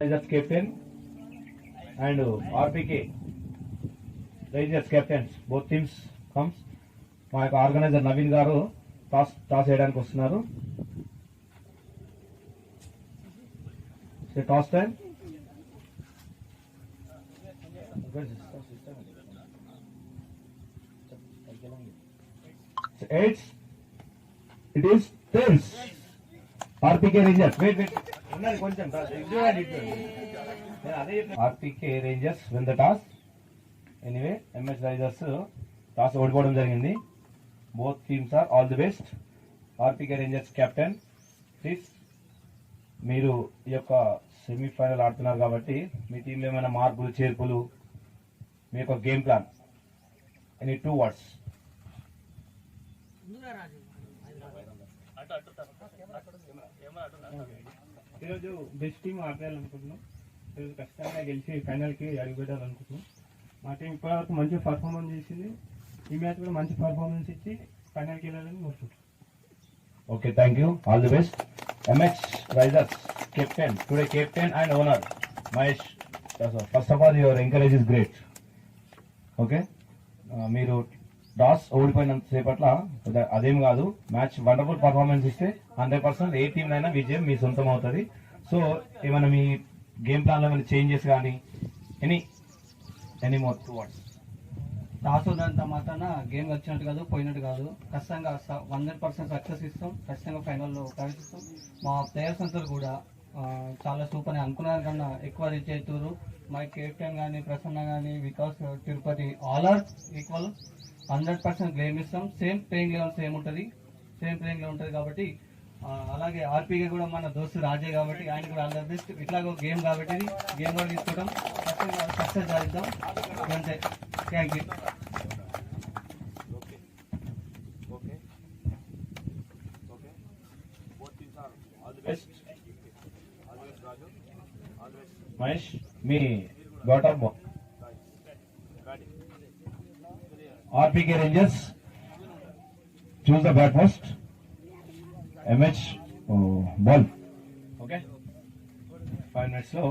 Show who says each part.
Speaker 1: Risers captain and RPK Risers captains both teams comes మా యొక్క organiser Naveen garu toss toss వేయడానికి వస్తున్నారు. Toss time eight it is tense RPK Rangers wait wait RPK Rangers win the toss anyway MS Risers toss ఓడిపోవడం జరిగింది both teams are all the best RPK Rangers captain please మీరు ఈ యొక్క semi-final ఆడుతున్నారు కాబట్టి మీ టీంలో ఏమైనా మార్పులు చేర్పులు మీ యొక్క game plan any two words
Speaker 2: ఈరోజు బెస్ట్ టీం ఆడాలనుకుంటున్నాం ఈరోజు ఖచ్చితంగా గెలిచి ఫైనల్కి అడుగుపెట్టాలనుకుంటున్నాం మా టీం ఇప్పటివరకు మంచి పర్ఫార్మెన్స్ చేసింది ఈ మ్యాచ్ కూడా మంచి పర్ఫార్మెన్స్ ఇచ్చి ఫైనల్కి వెళ్ళాలని కోరుకుంటున్నాం
Speaker 1: okay thank you all the best MX Risers captain today captain and owner Mahesh first of all your encourage is great okay మీరు టాస్ ఓడిపోయినంత సేపట్ల అదేం కాదు. మ్యాచ్ వండర్ఫుల్ పర్ఫార్మెన్స్ ఇస్తే హండ్రెడ్ పర్సెంట్ ఏ టీం అయినా విజయం మీ సొంతం అవుతుంది. సో ఏమైనా మీ గేమ్ ప్లాన్లో ఏమైనా చేంజెస్ కానీ any any more two words?
Speaker 3: Toss ఉన్నంత మాత్రాన గేమ్ వచ్చినట్టు కాదు పోయినట్టు కాదు. ఖచ్చితంగా హండ్రెడ్ పర్సెంట్ సక్సెస్ ఇస్తాం. ఖచ్చితంగా ఫైనల్లో ప్రవేశిస్తాం. మా ప్లేయర్స్ అంతా కూడా చాలా సూపర్ అని అనుకున్న కన్నా ఎక్కువ రీచ్ అవుతారు మై కెప్టెన్ కానీ ప్రసన్న కానీ Vikas Tirupati all are equal hundred percent game ఇస్తాం. సేమ్ ప్లేయింగ్ లెవెల్ సేమ్ ఉంటుంది. సేమ్ ప్లేయింగ్ లెవెల్ ఉంటుంది కాబట్టి అలాగే ఆర్పీకే కూడా మన దోస్తు రాజే కాబట్టి ఆయన కూడా ఆల్ ద బెస్ట్ ఇట్లాగో గేమ్ కాబట్టి గేమ్ కూడా తీసుకోవడం. సక్సెస్ సాధిద్దాం. అంతే. Thank you
Speaker 1: best Mahesh me batter ball RPK Rangers choose the bat first MH ball okay five మినిట్స్లో